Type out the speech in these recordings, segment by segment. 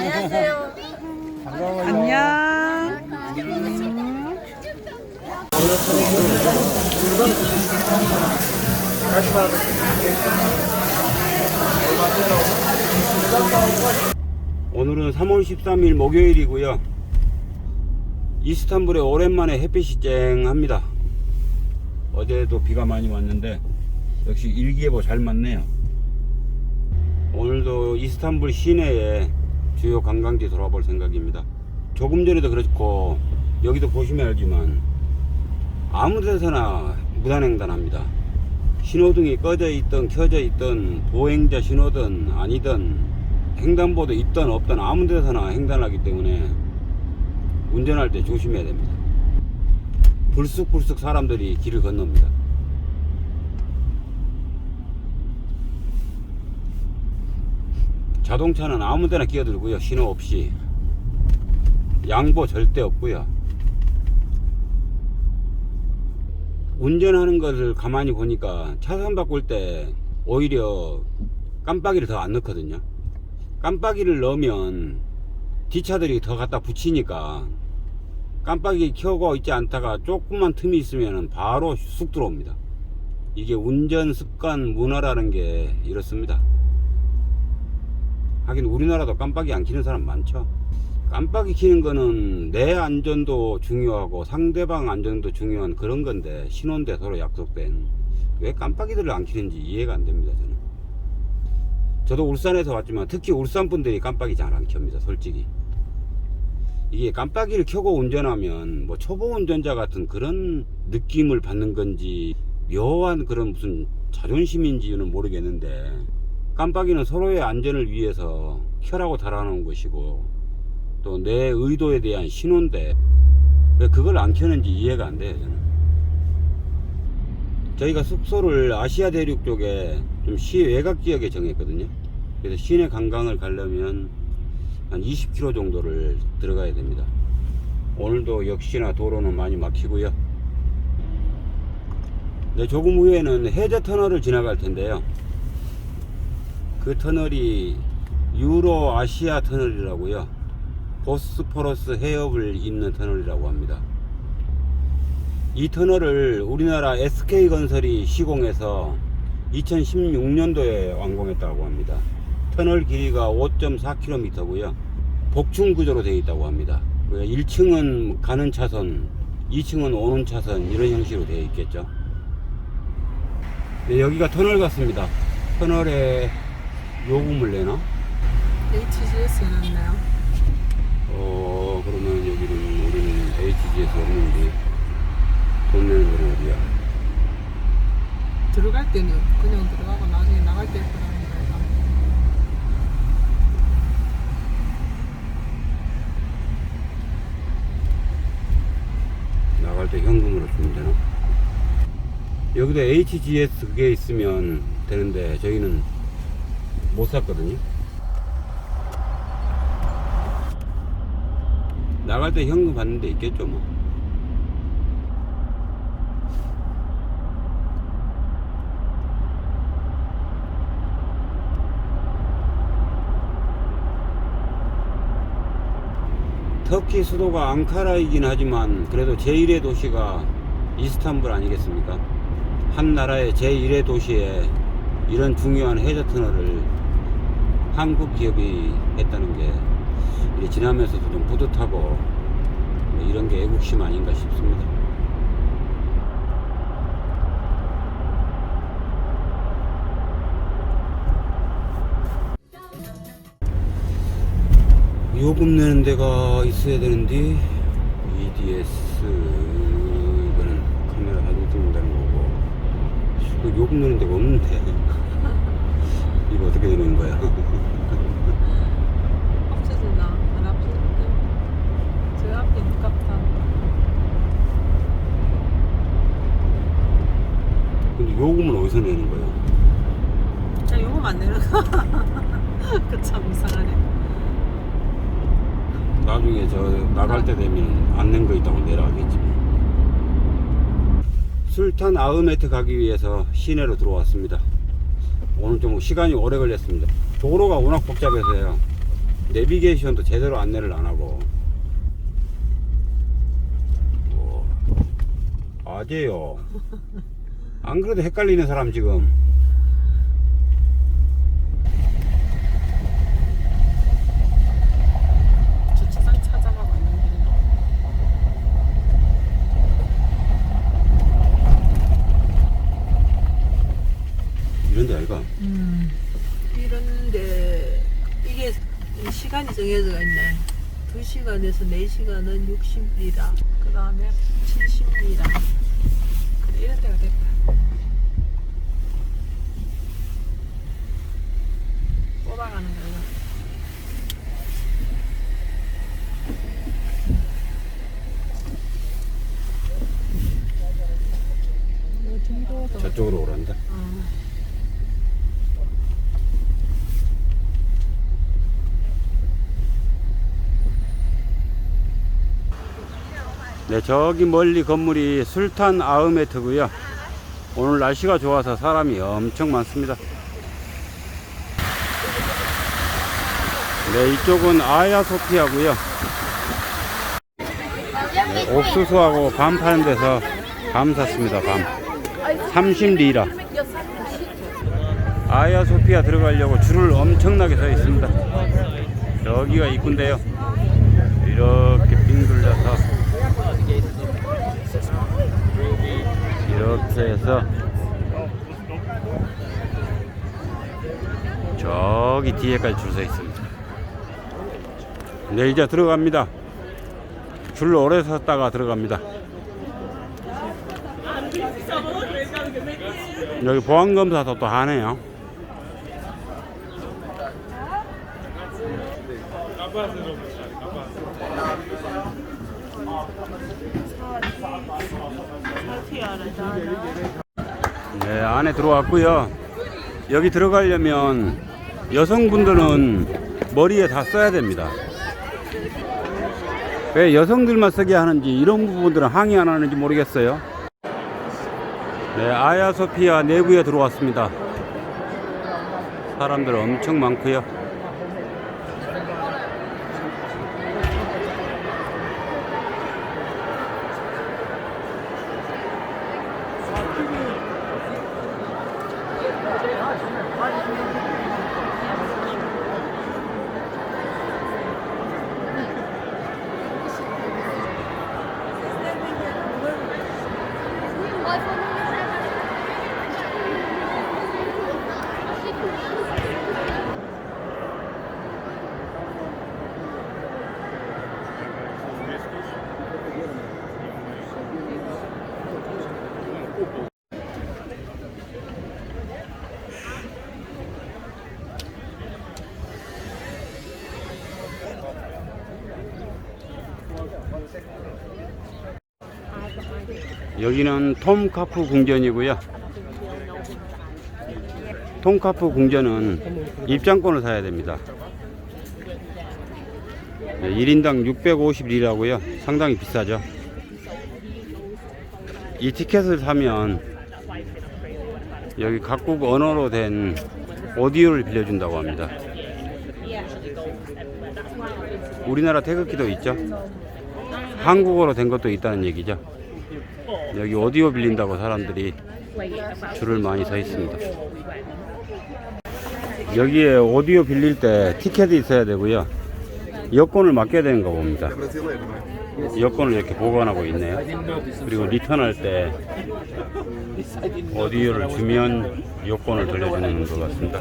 안녕하세요. 안녕. 오늘은 3월 13일 목요일이고요. 이스탄불에 오랜만에 햇빛이 쨍합니다. 어제도 비가 많이 왔는데 역시 일기예보 잘 맞네요. 오늘도 이스탄불 시내에 주요 관광지 돌아볼 생각입니다. 조금 전에도 그렇고 여기도 보시면 알지만 아무 데서나 무단횡단합니다. 신호등이 꺼져 있든 켜져 있든 보행자 신호든 아니든 횡단보도 있든 없든 아무 데서나 횡단하기 때문에 운전할 때 조심해야 됩니다. 불쑥불쑥 사람들이 길을 건넙니다. 자동차는 아무 데나 끼어들고요. 신호 없이. 양보 절대 없고요. 운전하는 것을 가만히 보니까 차선 바꿀 때 오히려 깜빡이를 더 안 넣거든요. 깜빡이를 넣으면 뒷차들이 더 갖다 붙이니까 깜빡이 켜고 있지 않다가 조금만 틈이 있으면 바로 쑥 들어옵니다. 이게 운전 습관 문화라는 게 이렇습니다. 하긴 우리나라도 깜빡이 안 켜는 사람 많죠. 깜빡이 켜는 거는 내 안전도 중요하고 상대방 안전도 중요한 그런 건데 신호인데 서로 약속된 왜 깜빡이들을 안 켜는지 이해가 안 됩니다 저는. 저도 울산에서 왔지만 특히 울산 분들이 깜빡이 잘 안 켭니다 솔직히. 이게 깜빡이를 켜고 운전하면 뭐 초보 운전자 같은 그런 느낌을 받는 건지 묘한 그런 무슨 자존심인지는 모르겠는데 깜빡이는 서로의 안전을 위해서 켜라고 달아놓은 것이고 또 내 의도에 대한 신호인데 왜 그걸 안 켜는지 이해가 안 돼요 저는 저희가 숙소를 아시아 대륙 쪽에 좀 시 외곽 지역에 정했거든요 그래서 시내 관광을 가려면 한 20km 정도를 들어가야 됩니다. 오늘도 역시나 도로는 많이 막히고요. 네, 조금 후에는 해저 터널을 지나갈 텐데요. 그 터널이 유로 아시아 터널이라고요. 보스포러스 해협을 잇는 터널이라고 합니다. 이 터널을 우리나라 SK건설이 시공해서 2016년도에 완공했다고 합니다. 터널 길이가 5.4km고요. 복층 구조로 되어 있다고 합니다. 1층은 가는 차선, 2층은 오는 차선 이런 형식으로 되어 있겠죠. 네, 여기가 터널 같습니다. 터널에 요금을 내나? HGS 해놨나요? 어 그러면 여기는 우리는 HG에서 없는데 돈 내는 거는 어디야? 들어갈 때는 그냥 들어가고 나중에 나갈 때 거예요. 나갈 때 현금으로 주면 되나? 여기도 HGS 그게 있으면 되는데 저희는 못 샀거든요. 나갈 때 현금 받는 데 있겠죠 뭐. 터키 수도가 앙카라이긴 하지만 그래도 제1의 도시가 이스탄불 아니겠습니까? 한 나라의 제1의 도시에 이런 중요한 해저 터널을 한국 기업이 했다는 게 지나면서도 좀 뿌듯하고 뭐 이런 게 애국심 아닌가 싶습니다. 요금 내는 데가 있어야 되는데 EDS 이거는 카메라 사진 찍는다는 거고 그 요금 내는 데가 없는데 이거 어떻게 되는 거야? 없어지나? 안 없어진대. 가깝다. 근데 요금은 어디서 내는 거야? 자, 요금 안 내는 거. 그참 이상하네. 나중에 저 나갈 때 되면 안 낸 거 있다고 내려가겠지. 술탄 아흐메트 가기 위해서 시내로 들어왔습니다. 오늘 좀 시간이 오래 걸렸습니다. 도로가 워낙 복잡해서요. 내비게이션도 제대로 안내를 안 하고. 아재요. 안 그래도 헷갈리는 사람 지금. 주차장? 이런데 아이가. 이런데 이게 시간이 정해져 있네. 2시간에서 4시간은 60리라. 그 다음에 70리라. 이런 데가 됐다. 뽑아가는 거야. 이 정도도. 저쪽으로 오란다. 어. 네, 저기 멀리 건물이 술탄 아흐메트고요. 오늘 날씨가 좋아서 사람이 엄청 많습니다. 네, 이쪽은 아야 소피아고요. 네, 옥수수하고 밤 파는 데서 밤 샀습니다. 밤. 30리라. 아야 소피아 들어가려고 줄을 엄청나게 서 있습니다. 여기가 입구인데요. 이렇게 빙 둘러서 이렇게 해서 저기 뒤에까지 줄 서 있습니다. 네, 이제 들어갑니다. 줄 오래 섰다가 들어갑니다. 여기 보안검사도 또 하네요. 네, 안에 들어왔고요. 여기 들어가려면 여성분들은 머리에 다 써야 됩니다. 왜 여성들만 쓰게 하는지 이런 부분들은 항의 안 하는지 모르겠어요. 네, 아야소피아 내부에 들어왔습니다. 사람들 엄청 많고요. 여기는 톰카프 궁전이고요. 톰카프 궁전은 입장권을 사야 됩니다. 네, 1인당 650리라고요. 상당히 비싸죠. 이 티켓을 사면 여기 각국 언어로 된 오디오를 빌려준다고 합니다. 우리나라 태극기도 있죠. 한국어로 된 것도 있다는 얘기죠. 여기 오디오 빌린다고 사람들이 줄을 많이 서 있습니다. 여기에 오디오 빌릴 때 티켓이 있어야 되고요. 여권을 맡겨야 되는 거 봅니다. 여권을 이렇게 보관하고 있네요. 그리고 리턴할 때 오디오를 주면 여권을 돌려주는 것 같습니다.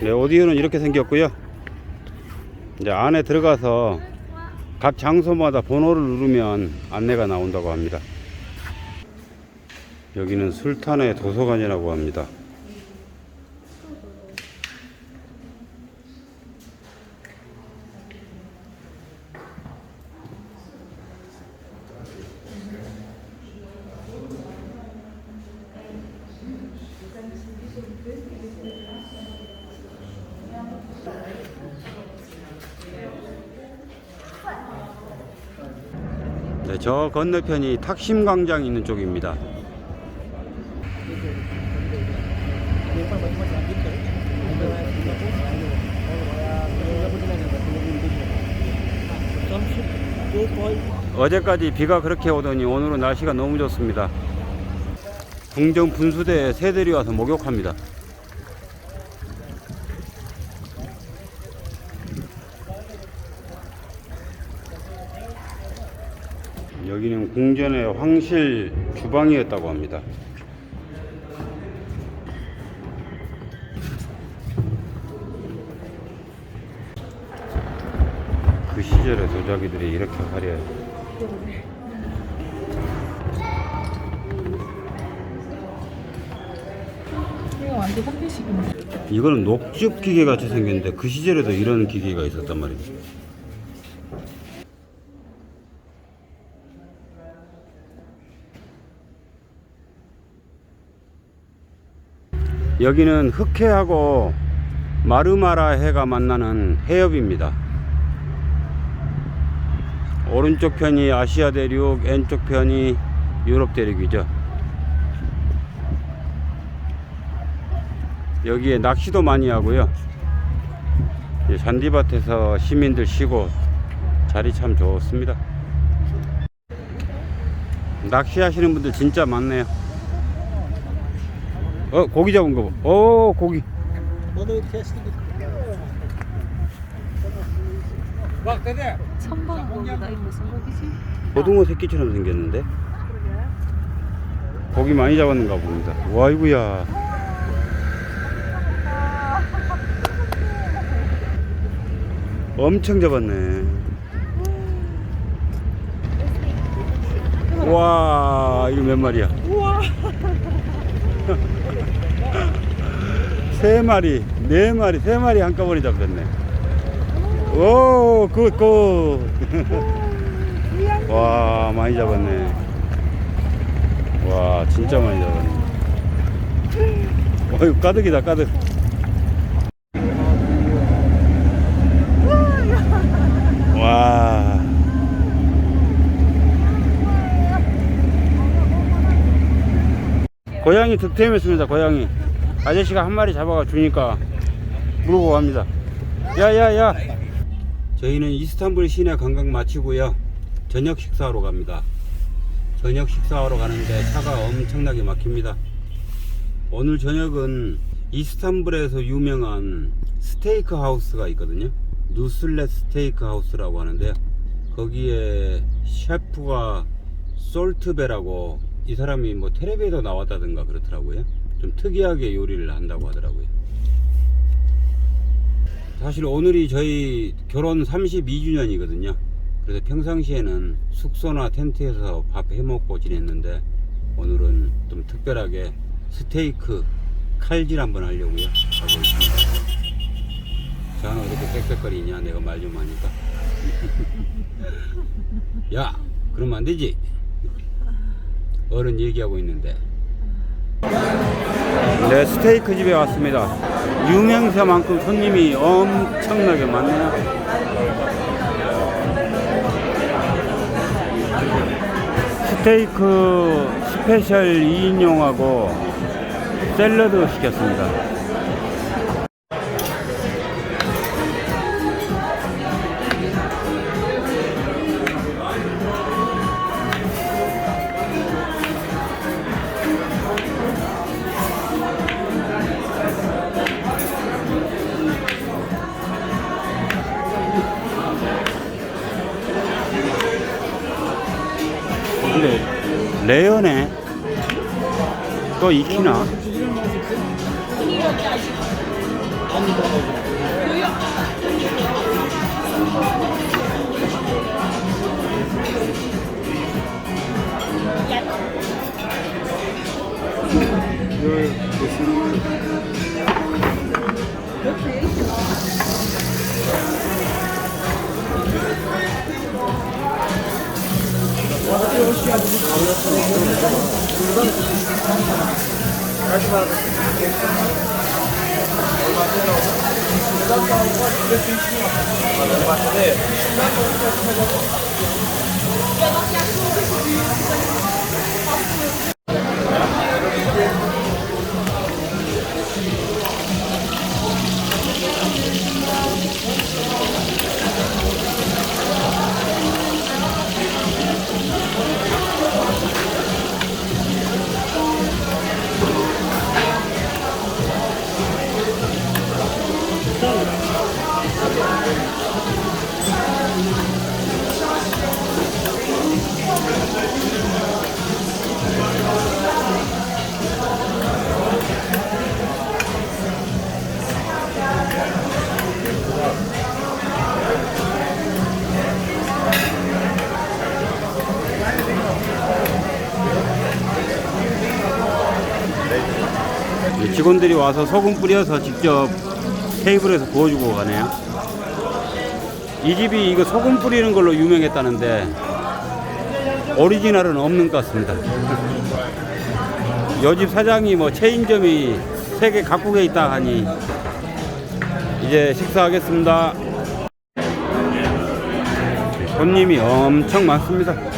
네, 오디오는 이렇게 생겼고요. 이제 안에 들어가서 각 장소마다 번호를 누르면 안내가 나온다고 합니다. 여기는 술탄의 도서관이라고 합니다. 건너편이 탁심 광장 있는 쪽입니다. 어제까지 비가 그렇게 오더니 오늘은 날씨가 너무 좋습니다. 궁정 분수대에 새들이 와서 목욕합니다. 여기는 궁전의 황실 주방이었다고 합니다. 그 시절의 도자기들이 이렇게 화려해. 이거 완전 홈피식인데. 이거는 녹즙 기계 같이 생겼는데 그 시절에도 이런 기계가 있었단 말이에요. 여기는 흑해하고 마르마라 해가 만나는 해협입니다. 오른쪽 편이 아시아 대륙, 왼쪽 편이 유럽 대륙이죠. 여기에 낚시도 많이 하고요. 이 잔디밭에서 시민들 쉬고 자리 참 좋습니다. 낚시하시는 분들 진짜 많네요. 어 고기 잡은 거 봐. 오 고기. 천방고기다. 이거 무슨 고기지? 고등어 새끼처럼 생겼는데 고기 많이 잡았는가 봅니다. 와 이구야. 엄청 잡았네. 와 이거 몇 마리야? 우와. 세 마리, 네 마리, 세 마리 한꺼번에 잡혔네. 오, 굿, 굿. 와, 많이 잡았네. 와, 진짜 많이 잡았네. 어이, 가득이다, 가득. 와. 고양이 득템했습니다, 고양이. 아저씨가 한 마리 잡아가 주니까 물고 갑니다. 야야야. 저희는 이스탄불 시내 관광 마치고요. 저녁 식사하러 갑니다. 저녁 식사하러 가는데 차가 엄청나게 막힙니다. 오늘 저녁은 이스탄불에서 유명한 스테이크 하우스가 있거든요. 누슬렛 스테이크 하우스라고 하는데요. 거기에 셰프가 솔트베라고 이 사람이 뭐 텔레비에도 나왔다든가 그렇더라고요. 좀 특이하게 요리를 한다고 하더라고요. 사실 오늘이 저희 결혼 32주년이거든요. 그래서 평상시에는 숙소나 텐트에서 밥 해먹고 지냈는데 오늘은 좀 특별하게 스테이크 칼질 한번 하려고요. 하고 있습니다. 자는 어떻게 빽빽거리냐 내가 말 좀 하니까. 야, 그러면 안 되지. 어른 얘기하고 있는데. 네, 스테이크 집에 왔습니다. 유명세만큼 손님이 엄청나게 많네요. 스테이크 스페셜 2인용하고 샐러드 시켰습니다. 레어네. 또 익히나? Kaç var? Başka 직원들이 와서 소금 뿌려서 직접 테이블에서 구워주고 가네요. 이 집이 이거 소금 뿌리는 걸로 유명했다는데 오리지널은 없는 것 같습니다. 요집 사장이 뭐 체인점이 세계 각국에 있다 하니 이제 식사하겠습니다. 손님이 엄청 많습니다.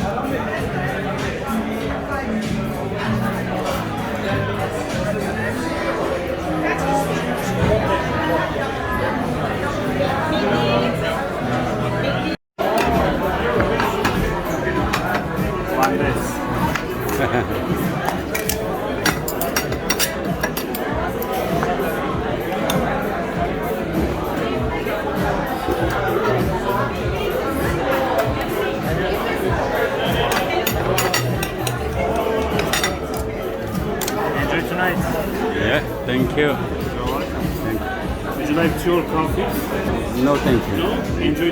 예, 땡큐. You're welcome. Would you like tea or coffee? No, 땡큐. No? Enjoy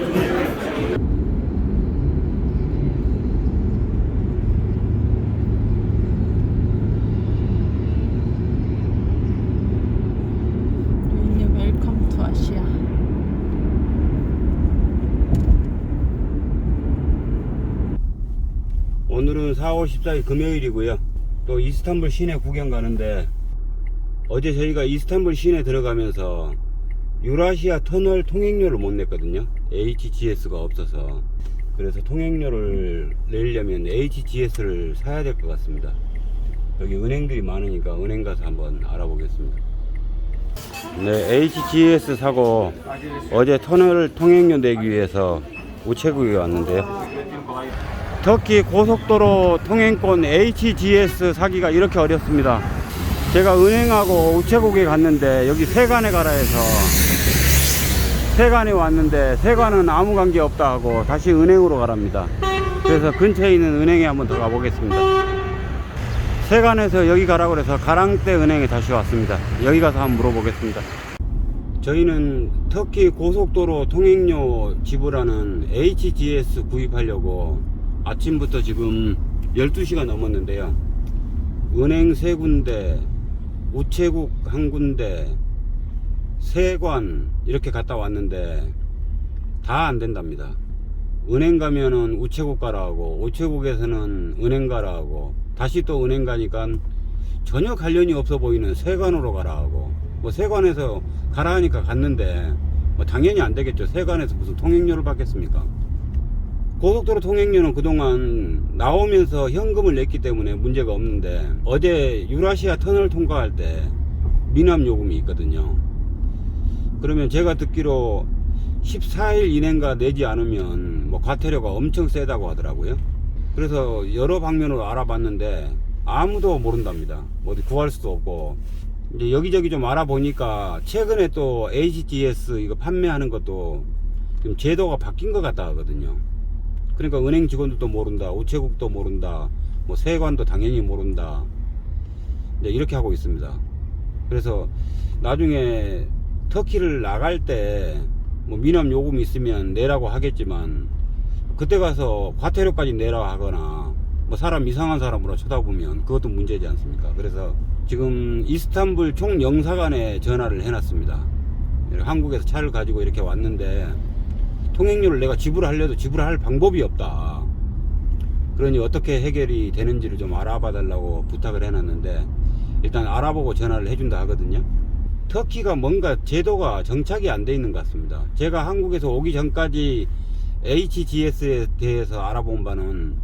아시아. 오늘은 4월 14일 금요일이고요. 또 이스탄불 시내 구경 가는데 어제 저희가 이스탄불 시내 들어가면서 유라시아 터널 통행료를 못 냈거든요. HGS가 없어서. 그래서 통행료를 내려면 HGS를 사야 될 것 같습니다. 여기 은행들이 많으니까 은행 가서 한번 알아보겠습니다. 네, HGS 사고 어제 터널 통행료 내기 위해서 우체국에 왔는데요. 터키 고속도로 통행권 HGS 사기가 이렇게 어렵습니다. 제가 은행하고 우체국에 갔는데 여기 세관에 가라 해서 세관에 왔는데 세관은 아무 관계 없다 하고 다시 은행으로 가랍니다. 그래서 근처에 있는 은행에 한번 더 가보겠습니다. 세관에서 여기 가라고 해서 가랑떼 은행에 다시 왔습니다. 여기 가서 한번 물어보겠습니다. 저희는 터키 고속도로 통행료 지불하는 HGS 구입하려고 아침부터 지금 12시가 넘었는데요. 은행 세 군데, 우체국 한 군데, 세관 이렇게 갔다 왔는데 다 안 된답니다. 은행 가면은 우체국 가라 하고 우체국에서는 은행 가라 하고 다시 또 은행 가니까 전혀 관련이 없어 보이는 세관으로 가라 하고 뭐 세관에서 가라 하니까 갔는데 뭐 당연히 안 되겠죠. 세관에서 무슨 통행료를 받겠습니까? 고속도로 통행료는 그동안 나오면서 현금을 냈기 때문에 문제가 없는데 어제 유라시아 터널 통과할 때 미납 요금이 있거든요. 그러면 제가 듣기로 14일 이내인가 내지 않으면 뭐 과태료가 엄청 세다고 하더라고요. 그래서 여러 방면으로 알아봤는데 아무도 모른답니다. 어디 구할 수도 없고 이제 여기저기 좀 알아보니까 최근에 또 HGS 이거 판매하는 것도 좀 제도가 바뀐 것 같다 하거든요. 그러니까 은행 직원들도 모른다, 우체국도 모른다, 뭐 세관도 당연히 모른다. 이제 이렇게 하고 있습니다. 그래서 나중에 터키를 나갈 때 뭐 미납 요금이 있으면 내라고 하겠지만 그때 가서 과태료까지 내라 하거나 뭐 사람 이상한 사람으로 쳐다보면 그것도 문제지 않습니까? 그래서 지금 이스탄불 총영사관에 전화를 해놨습니다. 한국에서 차를 가지고 이렇게 왔는데 통행료를 내가 지불하려도 지불할 방법이 없다. 그러니 어떻게 해결이 되는지를 좀 알아봐 달라고 부탁을 해놨는데 일단 알아보고 전화를 해준다 하거든요. 터키가 뭔가 제도가 정착이 안 돼 있는 것 같습니다. 제가 한국에서 오기 전까지 HGS에 대해서 알아본 바는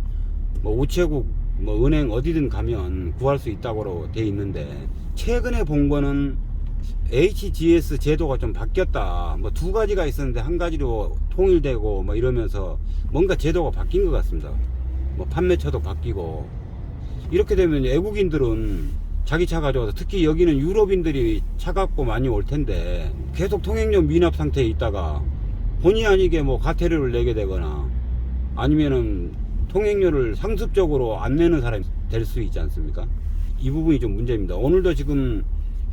뭐 우체국, 뭐 은행 어디든 가면 구할 수 있다고 돼 있는데 최근에 본 거는 HGS 제도가 좀 바뀌었다. 뭐 두 가지가 있었는데 한 가지로 통일되고 뭐 이러면서 뭔가 제도가 바뀐 것 같습니다. 뭐 판매처도 바뀌고 이렇게 되면 외국인들은 자기 차 가져와서 특히 여기는 유럽인들이 차 갖고 많이 올 텐데 계속 통행료 미납 상태에 있다가 본의 아니게 뭐 과태료를 내게 되거나 아니면은 통행료를 상습적으로 안 내는 사람이 될 수 있지 않습니까? 이 부분이 좀 문제입니다. 오늘도 지금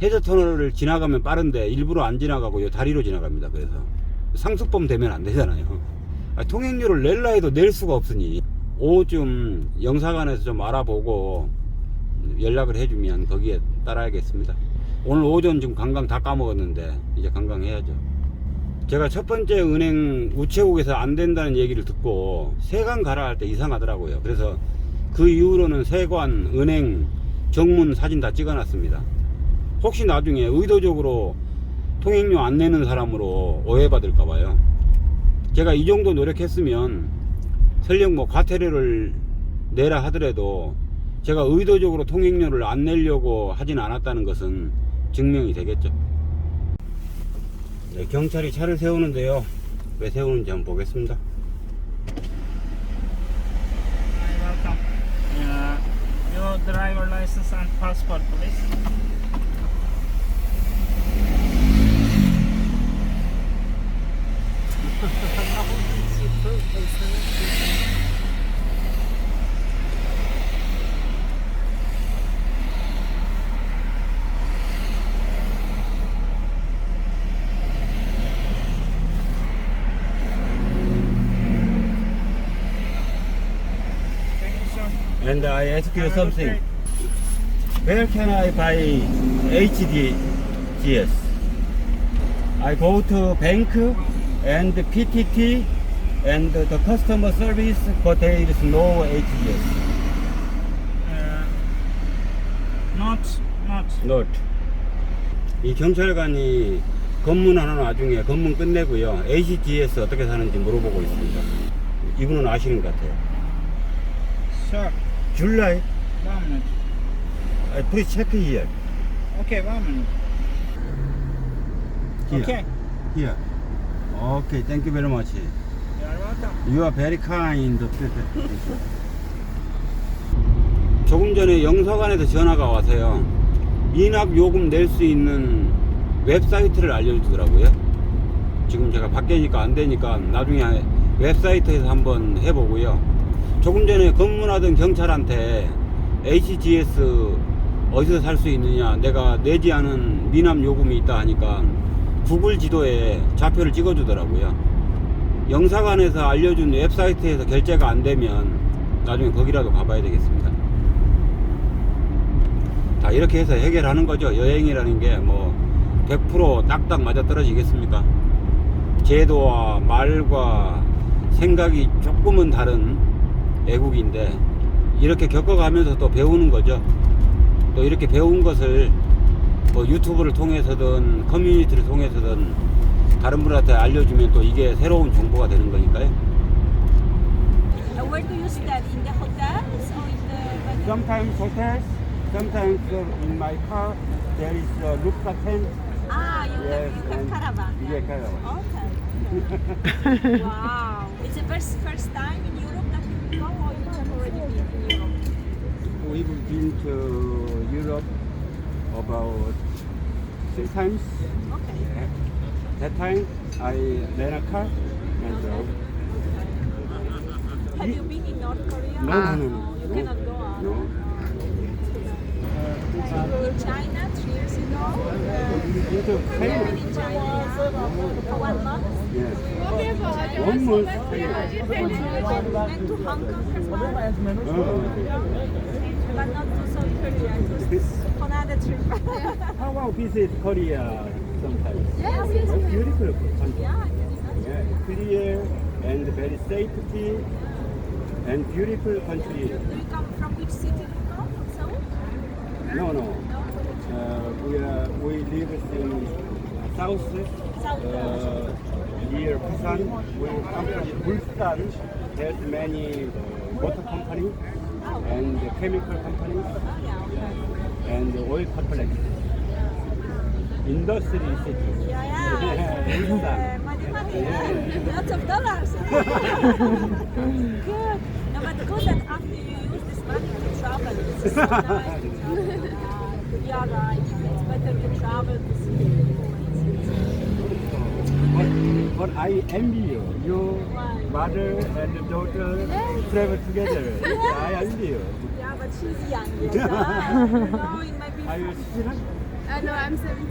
해저 터널을 지나가면 빠른데 일부러 안 지나가고 요 다리로 지나갑니다. 그래서 상습범 되면 안 되잖아요. 아, 통행료를 낼라 해도 낼 수가 없으니 오후쯤 영사관에서 좀 알아보고 연락을 해주면 거기에 따라야겠습니다. 오늘 오전 지금 관광 다 까먹었는데 이제 관광해야죠. 제가 첫 번째 은행 우체국에서 안 된다는 얘기를 듣고 세관 가라 할 때 이상하더라고요. 그래서 그 이후로는 세관, 은행, 정문 사진 다 찍어놨습니다. 혹시 나중에 의도적으로 통행료 안 내는 사람으로 오해받을까 봐요. 제가 이 정도 노력했으면 설령 뭐 과태료를 내라 하더라도 제가 의도적으로 통행료를 안 내려고 하진 않았다는 것은 증명이 되겠죠. 네, 경찰이 차를 세우는데요. 왜 세우는지 한번 보겠습니다. Your driver license. Thank you, sir. And I ask you something. Where can I buy HDGS? I go to bank and PTT and the customer service, but there is no HDS. Uh, not, not. Not. 이 경찰관이 검문하는 와중에 검문 끝내고요. ACGS 어떻게 사는지 물어보고 있습니다. 이분은 아시는 것 같아요. Sir, July, one minute. I please check here. Okay, one minute. Here. Okay. Here. Okay, thank you very much. You're welcome. You are very kind. 조금 전에 영사관에서 전화가 와서요. 미납 요금 낼 수 있는 웹사이트를 알려주더라고요. 지금 제가 밖에니까 안 되니까 나중에 웹사이트에서 한번 해보고요. 조금 전에 검문하던 경찰한테 HGS 어디서 살 수 있느냐 내가 내지 않은 미납 요금이 있다 하니까 구글 지도에 좌표를 찍어주더라고요. 영사관에서 알려준 웹사이트에서 결제가 안 되면 나중에 거기라도 가봐야 되겠습니다. 다 이렇게 해서 해결하는 거죠. 여행이라는 게 뭐 100% 딱딱 맞아 떨어지겠습니까? 제도와 말과 생각이 조금은 다른 애국인데 이렇게 겪어가면서 또 배우는 거죠. 또 이렇게 배운 것을 뭐 유튜브를 통해서든 커뮤니티를 통해서든 다른 분한테 알려주면 또 이게 새로운 정보가 되는 거니까요. Uh, Where do you study? In the hotels or in the Sometimes hotels, sometimes uh, in my car there is a rooftop tent. Ah, you Yes, have, you have caravan. Yeah, caravan. Okay. wow. It's the first first time in We've been to Europe about three times. Okay. That time I rent a car and drove. Have you been in North Korea? No, no, no, no. You no. cannot go out. No. In China, three years ago. Uh, Into you China. been in China for one month. Yes. One month. And you to Hong Kong as well. Oh. But not to South Korea. It was another trip. How about visit Korea sometimes? yes, yes, It's yes. beautiful country. Yeah, I can imagine. Yeah, clear and very safety and beautiful country. Do you come from which city do you come? From Seoul? No, no. No? Uh, we are we live in south, South. uh, near Busan. We come from Busan. There's many water company and chemical companies and the oil complex. Industry city. Yeah, yeah. Busan. Uh, money, money. Yeah. Lots of dollars. good. No, but good that after you use this money to travel. Is so nice. to travel. Uh, yeah, right. It's better to travel to see but I envy you. Your mother and daughter travel together. I envy you. Yeah, but she's young. Yes. Ah, you know, it might be Are you student? Uh, no, I'm 17.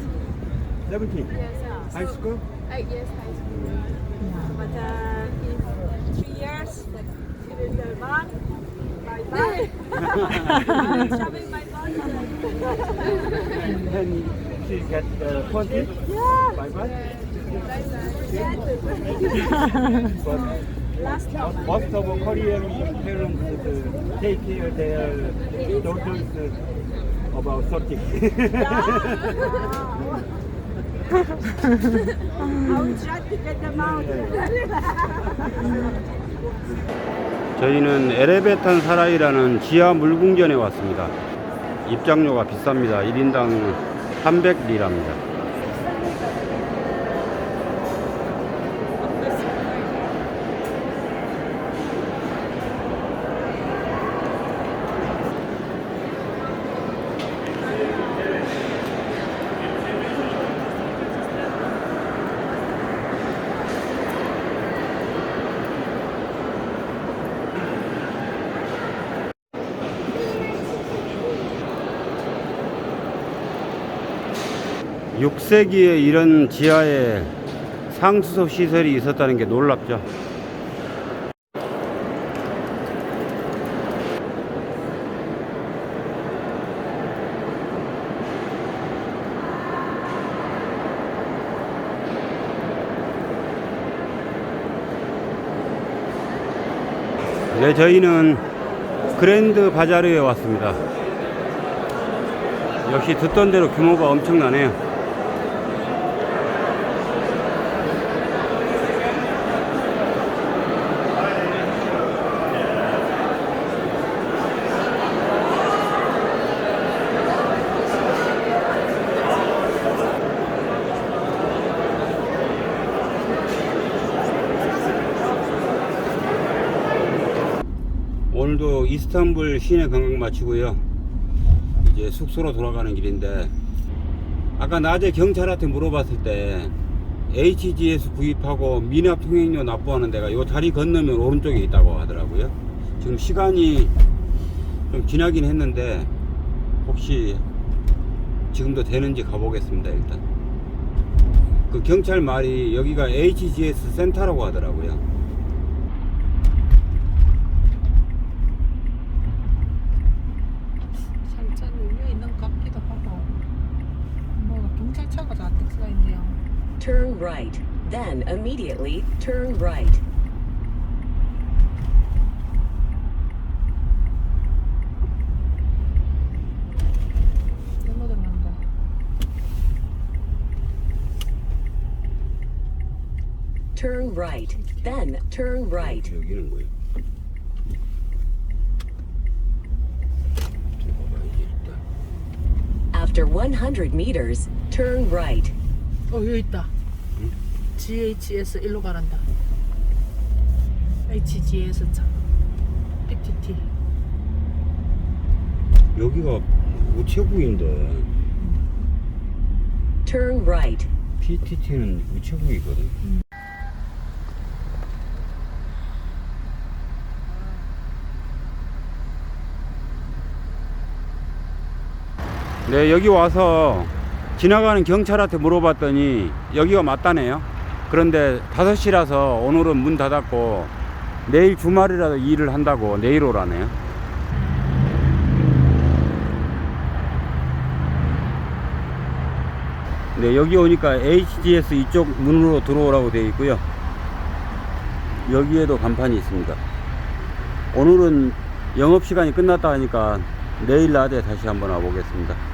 17. Yes, Yeah. High school? uh, yes, high school. But uh, in three years, that she will go back. Bye bye. I'm traveling my body. And then you get uh, 20? Yeah. Bye bye. But most of Korean parents uh, take care their daughters uh, about 30. I will try to get them out. 저희는 에레베탄 사라이라는 지하 물궁전에 왔습니다. 입장료가 비쌉니다. 1인당 300리랍니다. 육세기에 이런 지하에 상수도 시설이 있었다는 게 놀랍죠. 네, 저희는 그랜드 바자르에 왔습니다. 역시 듣던 대로 규모가 엄청나네요. 오늘도 이스탄불 시내 관광 마치고요. 이제 숙소로 돌아가는 길인데 아까 낮에 경찰한테 물어봤을 때 HGS 구입하고 미납 통행료 납부하는 데가 요 다리 건너면 오른쪽에 있다고 하더라고요. 지금 시간이 좀 지나긴 했는데 혹시 지금도 되는지 가보겠습니다 일단. 그 경찰 말이 여기가 HGS 센터라고 하더라고요. 살짝 울려 있는 것 같기도 하고. 뭐가 경찰차가 잔뜩 서 있네요. Turn right, then immediately turn right. 일로 들어간다. Turn right, then turn right. 여기는 뭐예요? 들어가봐야지 일단. After 100 meters, turn right. 어 여기 있다. GHS 일로 가란다. HGS 차. PTT. 여기가 우체국인데 Turn right. PTT는 우체국이거든. 네, 여기 와서 지나가는 경찰한테 물어봤더니 여기가 맞다네요. 그런데 5시라서 오늘은 문 닫았고 내일 주말이라도 일을 한다고 내일 오라네요. 네, 여기 오니까 HGS 이쪽 문으로 들어오라고 되어 있고요. 여기에도 간판이 있습니다. 오늘은 영업시간이 끝났다 하니까 내일 낮에 다시 한번 와보겠습니다.